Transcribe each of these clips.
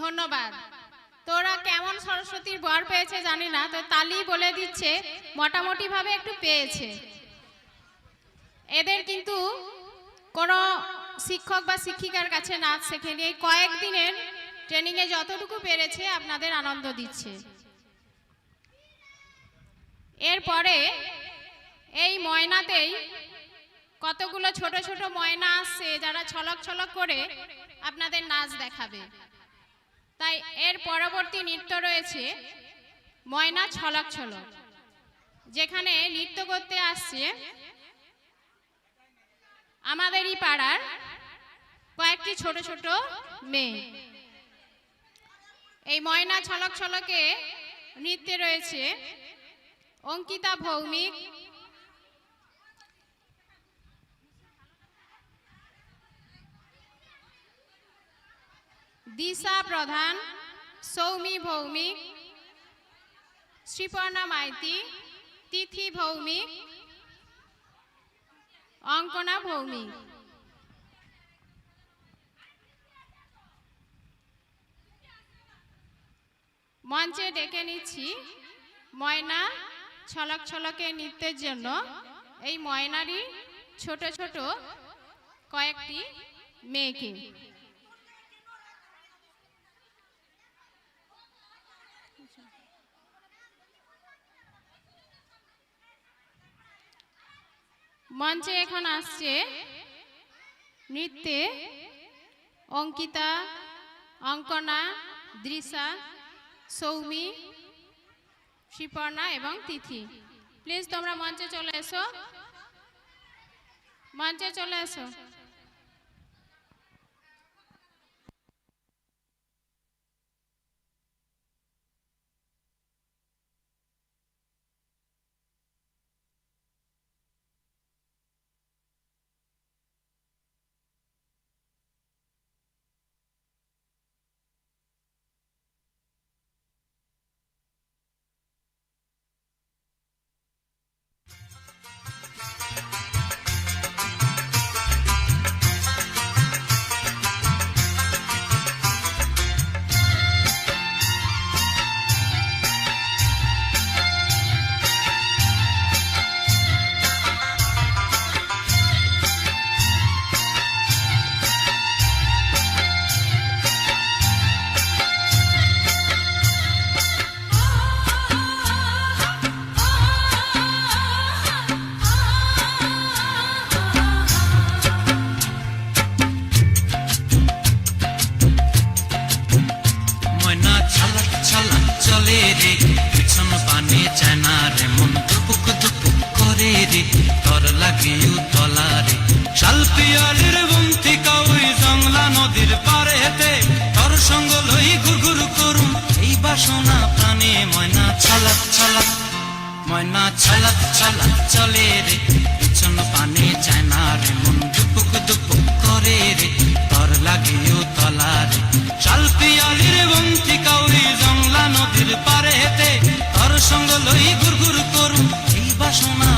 ধন্যবাদ। তোরা কেমন সরস্বতীর বর পেয়েছে জানি না, তো তালি বলে দিচ্ছে মোটামুটি ভাবে একটু পেয়েছে। এদের কিন্তু কোনো শিক্ষক বা শিক্ষিকার কাছে নাচ শেখেনি। এই কয়েকদিনের ট্রেনিংয়ে যতটুকু পেরেছে আপনাদের আনন্দ দিচ্ছে। এরপরে এই ময়নাতেই কতগুলো ছোট ছোট ময়না আসছে যারা ছলক ছলক করে আপনাদের নাচ দেখাবে। তাই এর পরবর্তী নৃত্য রয়েছে ময়না ছলক ছলক, যেখানে নৃত্য করতে আসছে আমাদেরই পাড়ার কয়েকটি ছোট ছোট মেয়ে। এই ময়না ছলক ছলকে নৃত্যে রয়েছে অঙ্কিতা ভৌমিক দিশা প্রধান, সৌমি ভৌমিক, শ্রীপর্ণা মাইতি, তিথি ভৌমিক, অঙ্কনা ভৌমিক। মঞ্চে ডেকে নিচ্ছি ময়না ছলক ছলকে নৃত্যের জন্য। এই ময়নারই ছোট ছোট কয়েকটি মেয়েকে। মঞ্চে এখন আসছে নৃত্যে অঙ্কিতা, অঙ্কনা, দৃশা, সৌমি শ্রীপর্ণা এবং তিথি। প্লিজ তোমরা মঞ্চে চলে এসো। মঞ্চে চলে এসো। ছালাক ছালাক চলে রে পিছন পানে চায় না রে মন দুপুক দুপুক করে রে তর লাগিও তলা রে শাল পিয়ালির বন্তি কাউরি জংলা নদীর পারে হেতে তর সঙ্গ লই ঘুরঘুর করু এই বাসনা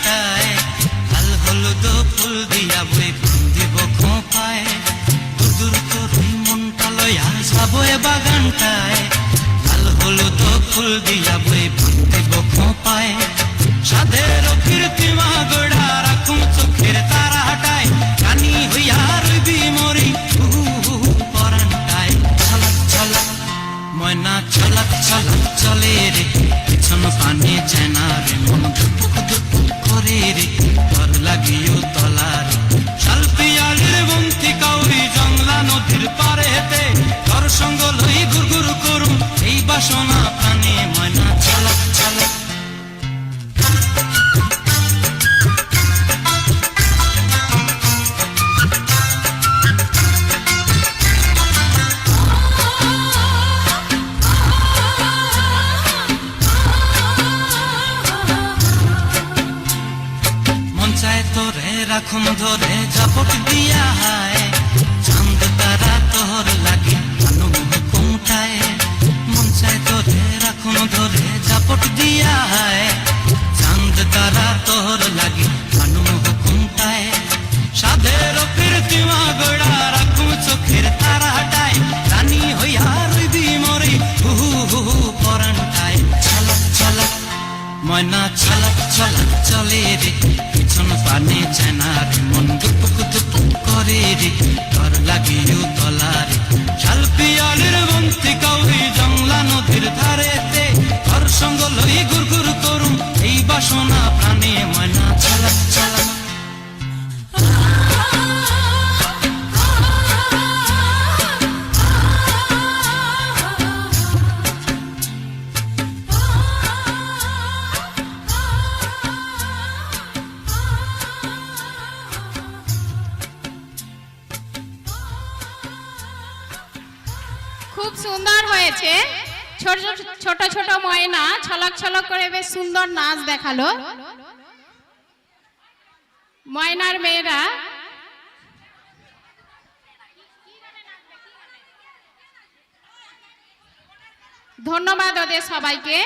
ফুটায় লাল হলুদ ফুল দিয়া বই ফুল দিব খোপায় দুদুর তরুণ মনটা লয়া যাব এ বাগানটায়। লাল হলুদ ফুল দিয়া বই ফুল দিব খোপায়। সাধের কীর্তি মা গোড়া রাখুম চোখের তারা হটায় কানি হইয়া রবি মরি পরানটায়। ছলক ছলক, ময়না, ছলক ছলক, চলে রে। পিছন পানে চেনা রে মন। ধুক ধুক নদীর ঘর লাগিও তলার জংলা নদীর পারে হেতে ঘর সঙ্গ লই ঘুর ঘুর করুম। এই বাসনা প্রাণে ময়না চলক চলক। রাখুন ধরে জাপট দিয়া হায়। রে তোর লাগিও তলারে শাল পিয়ালের বন্তি কাউরি জংলা নদীর ধারেতে তোর সঙ্গ লই গুর গুর করুম এই বাসনা প্রাণে ময়না চালা ছলক ছোট ময়না ছলক ছলক করে বেশ সুন্দর নাচ দেখাল। ময়নার মেয়েরা ধন্যবাদ ওদের সবাইকে।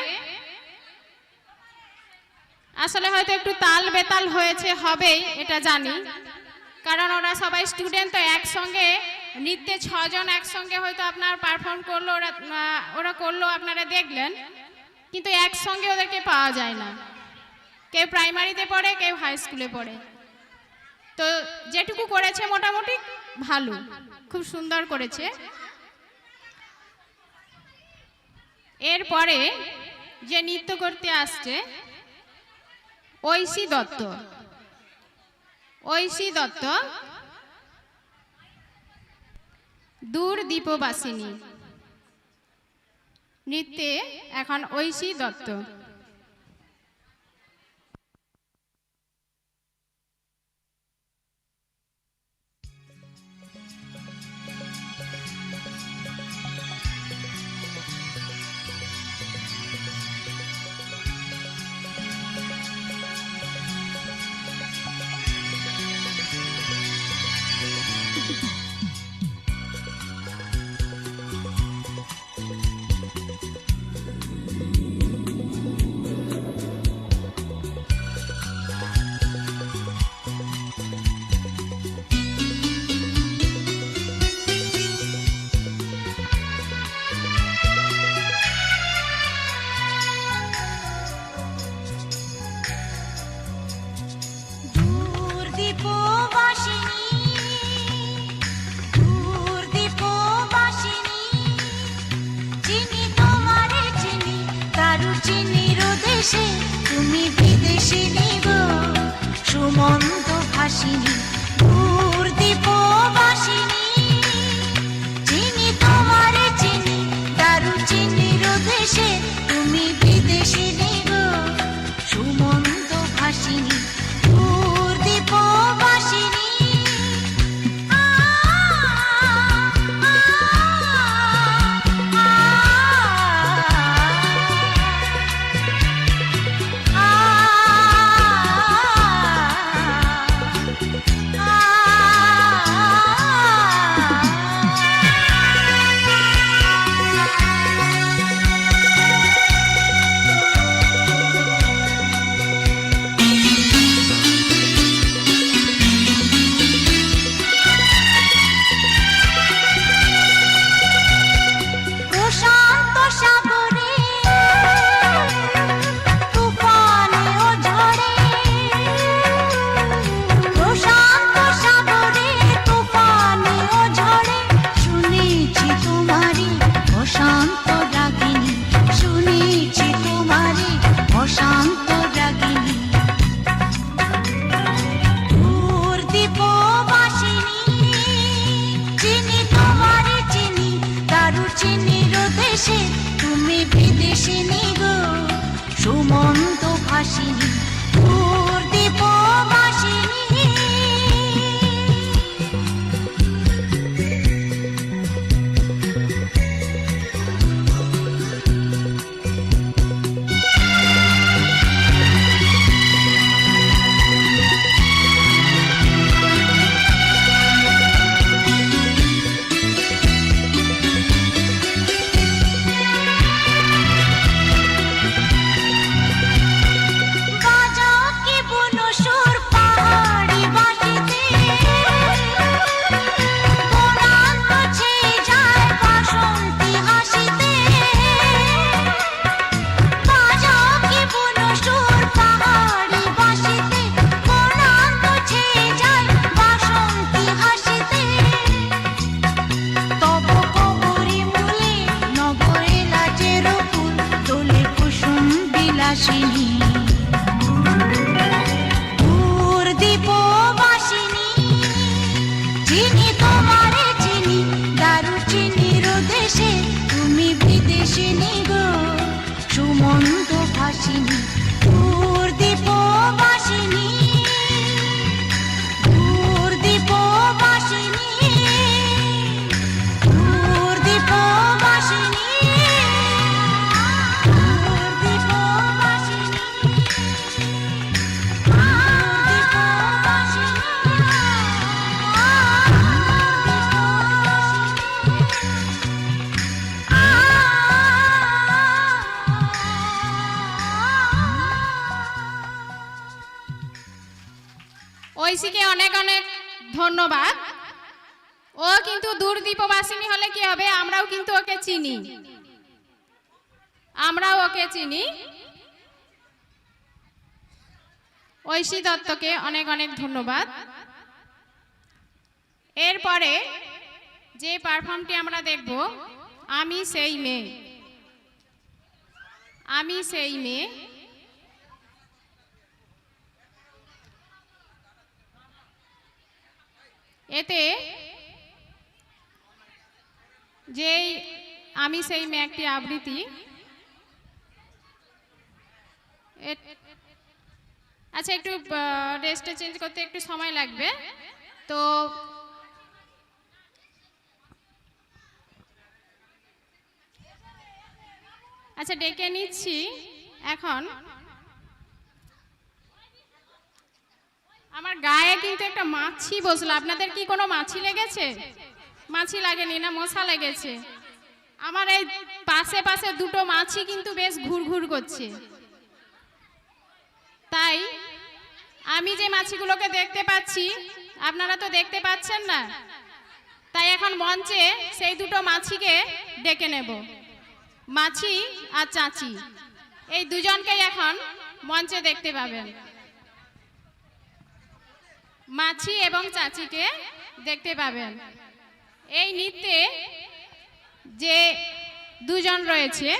আসলে হয়তো একটু তাল বেতাল হয়েছে, হবেই, এটা জানি। কারণ ওরা সবাই স্টুডেন্ট তো একসঙ্গে, নৃত্যে ছজন একসঙ্গে হয়তো আপনার পারফর্ম করল, ওরা ওরা করল, আপনারা দেখলেন। কিন্তু একসঙ্গে ওদেরকে পাওয়া যায় না। কেউ প্রাইমারিতে পড়ে, কেউ হাই স্কুলে পড়ে। তো যেটুকু করেছে মোটামুটি ভালো, খুব সুন্দর করেছে। এরপরে যে নৃত্য করতে আসছে, ঐশী দত্ত। ঐশী দত্ত, দূর দীপবাসিনী। নৃত্যে এখন ঐশী দত্ত। দেশে তুমি বিদেশে গো সুমন্ত ভাসিনী দূর দীপবাসিনী। চিনি তোমার চিনি দারু চিনির দেশে তুমি বিদেশিনী ঐশীকে অনেক অনেক ধন্যবাদ। ও কিন্তু দূরদীপবাসিনী হলে কি হবে? আমরাও কিন্তু ওকে চিনি। আমরাও ওকে চিনি। ঐশী দত্তকে অনেক অনেক ধন্যবাদ। এরপরে যে পারফর্মটি আমরা দেখব, আমি সেই মেয়ে। আমি সেই মেয়ে। এতে যেই আমি সেই মেয়ে একটি আবৃত্তি আচ্ছা একটু ড্রেসটা চেঞ্জ করতে একটু সময় লাগবে। তো আচ্ছা ডেকে নিচ্ছি এখন। আমার গায়ে কিন্তু একটা মাছি বসল। আপনাদের কি কোনো মাছি লেগেছে? মাছি লাগেনি না, মশা লেগেছে। আমার এই পাশে পাশে দুটো মাছি কিন্তু বেশ ঘুরঘুর করছে। তাই আমি যে মাছিগুলোকে দেখতে পাচ্ছি, আপনারা তো দেখতে পাচ্ছেন না। তাই এখন মঞ্চে সেই দুটো মাছিকে ডেকে নেব। মাছি আর চাচি। এই দুজনকেই এখন মঞ্চে দেখতে পাবেন। মাছি এবং চাচিকে দেখতে পাবেন। এই নৃত্যে যে দুজন রয়েছে,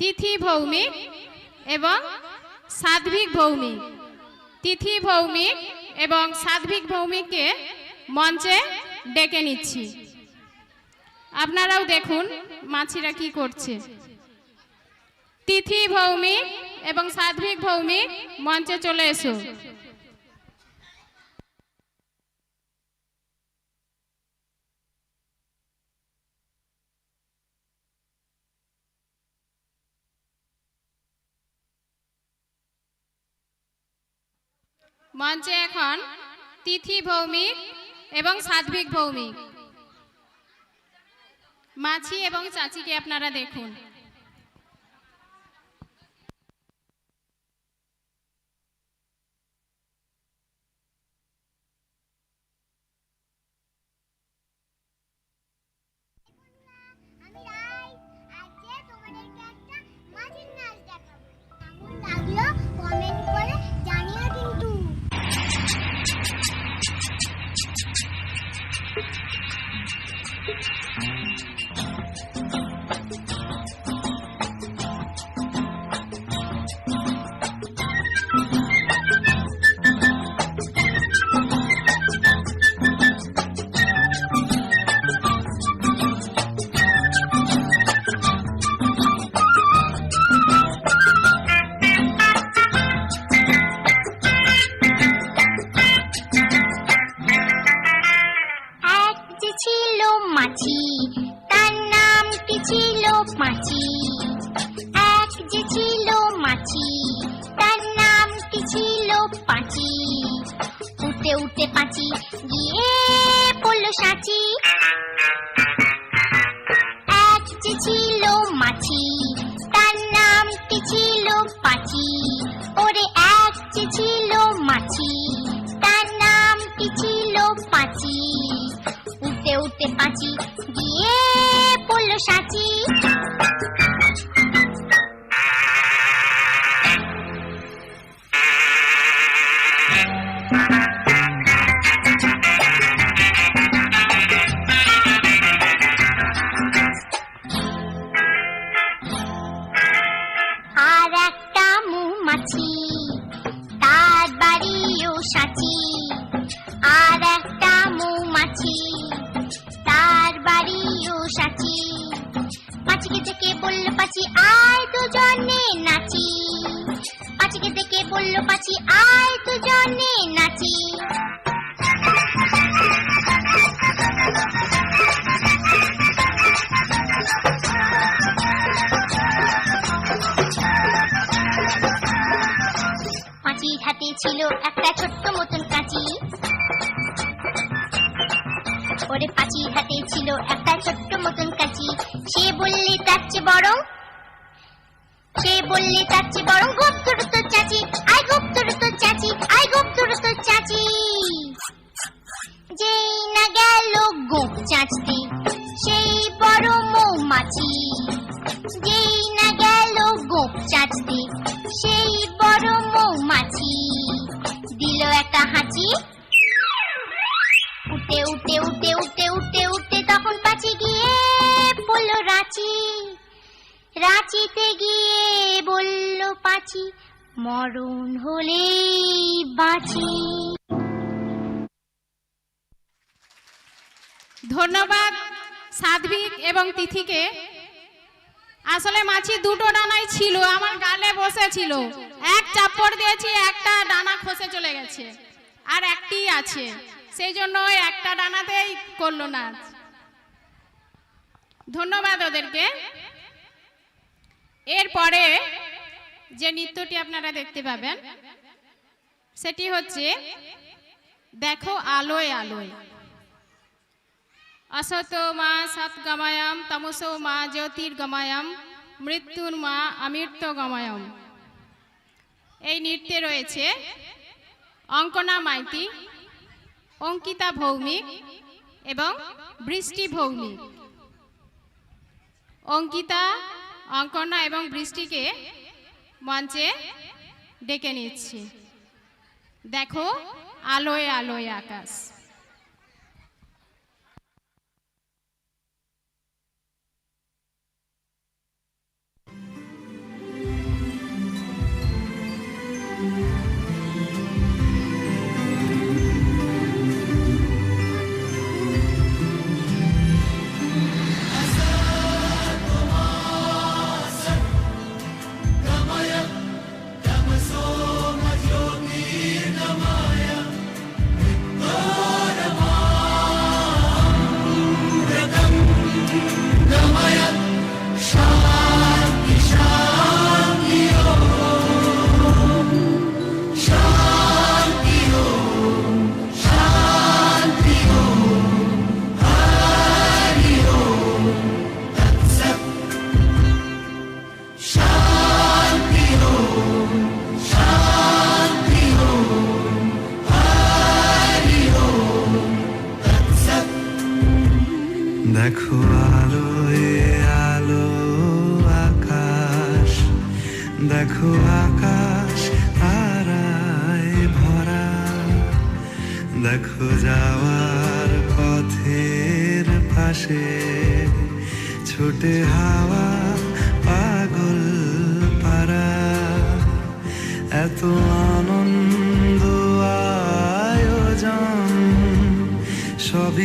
তিথি ভৌমিক এবং সাধ্বিক ভৌমিক। তিথি ভৌমিক এবং সাধ্বিক ভৌমিককে মঞ্চে ডেকে নিচ্ছি। আপনারাও দেখুন মাছিরা কি করছে। তিথি ভৌমিক এবং সাধ্বিক ভৌমিক মঞ্চে চলে এসো। মঞ্চে এখন তিথি ভৌমিক এবং সাধ্বিক ভৌমিক। মাছি এবং চাচিকে আপনারা দেখুন। 这杀鸡。ছিল একটা ছোট্ট মতন কাঁচি। ওরে পাঁচির হাতে ছিল একটা ছোট্ট মতন কাঁচি। সে বললে, তার চেয়ে বরং সে বললে, তার চেয়ে বরং গোপ তো চাচি। আই গোপ তো চাচি আই গোপ তো চাচি। যেই না গেল গোপ চাচতে, সেই বড় মৌমাছি যেই না গেল গোপ চাচতে সেই বড় মৌমাছি। দিল একটা হাঁচি। উঠে উঠে উঠে উঠে উঠে উঠে তখন পাচি গিয়ে বলল, রাঁচি, রাঁচিতে গিয়ে বলল পাচি, মরণ হলেই বাঁচি। ধন্যবাদ সাধ্বিক এবং তিথিকে। আসলে মাছি দুটো ডানাই ছিল, আমার গালে বসেছিল এক চাপড় দিয়েছি, একটা ডানা খসে চলে গেছে। আর একটি আছে, সেই জন্য ওই একটা ডানাতেই করল নাচ ধন্যবাদ ওদেরকে। এরপরে যে নৃত্যটি আপনারা দেখতে পাবেন, সেটি হচ্ছে, দেখো আলোয় আলোয়। असतो मा सत्गमयम तमसो मा জ্যোতির্গময়ম মৃত্যুর মা অমৃত গময়ম এই নৃত্যে রয়েছে অঙ্কনা মাইতি অঙ্কিতা ভৌমিক এবং বৃষ্টি ভৌমিক অঙ্কিতা অঙ্কনা এবং বৃষ্টিকে মঞ্চে ডেকে নিচ্ছি দেখো আলোয় আলোয় আকাশ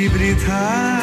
Gibrital.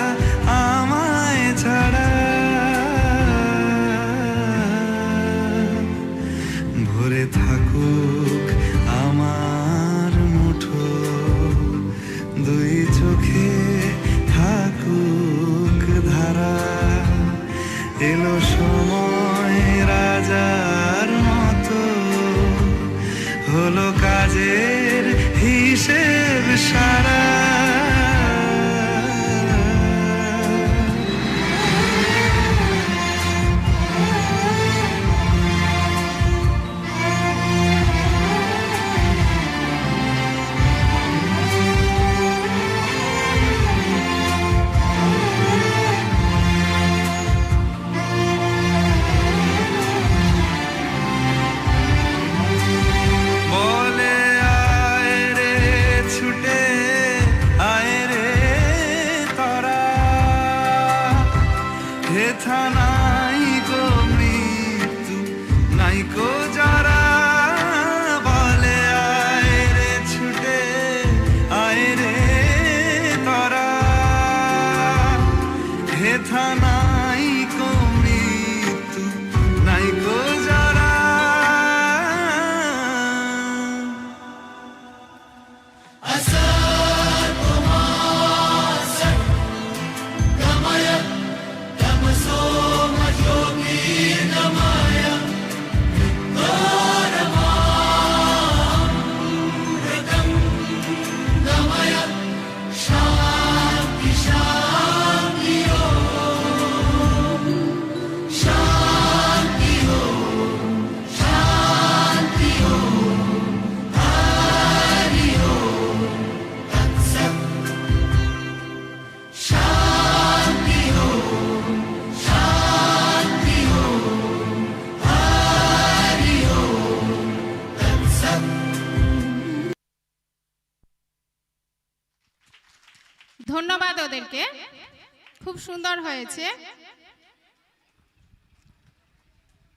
সুন্দর হয়েছে।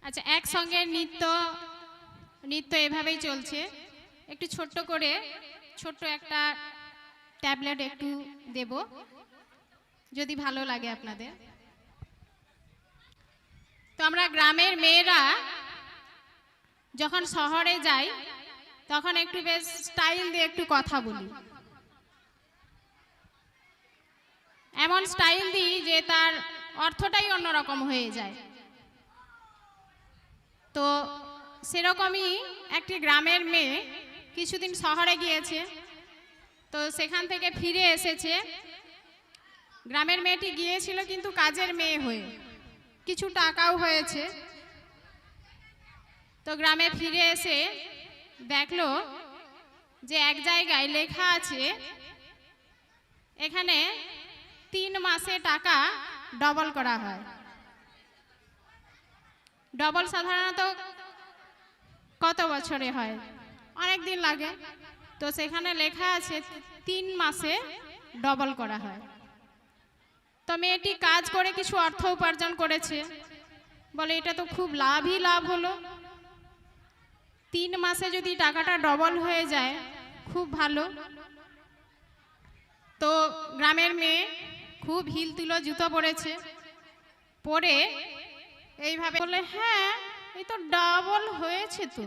আচ্ছা একসঙ্গে নৃত্য নৃত্য এভাবেই চলছে। একটু ছোট্ট করে, ছোট্ট একটা ট্যাবলেট একটু দেব, যদি ভালো লাগে আপনাদের। তো আমরা গ্রামের মেয়েরা যখন শহরে যাই, তখন একটু বেশ স্টাইল দিয়ে একটু কথা বলি। এমন স্টাইল দিই যে তার অর্থটাই অন্যরকম হয়ে যায়। তো সেরকমই একটি গ্রামের মেয়ে কিছুদিন শহরে গিয়েছে, তো সেখান থেকে ফিরে এসেছে। গ্রামের মেয়েটি গিয়েছিল কিন্তু কাজের মেয়ে হয়ে, কিছু টাকাও হয়েছে। তো গ্রামে ফিরে এসে দেখল যে এক জায়গায় লেখা আছে, এখানে তিন মাসে টাকা ডবল করা হয়। ডবল সাধারণত কত বছরে হয়? অনেক দিন লাগে। তো সেখানে লেখা আছে তিন মাসে ডবল করা হয়। তো মেয়েটি কাজ করে কিছু অর্থ উপার্জন করেছে। বলে, এটা তো খুব লাভই লাভ হলো। তিন মাসে যদি টাকাটা ডবল হয়ে যায়, খুব ভালো। তো গ্রামের মেয়ে খুব হিল তুলো জুতো পরেছে। পরে এইভাবে বলে হ্যাঁ এই তো ডাবল হয়েছে তো।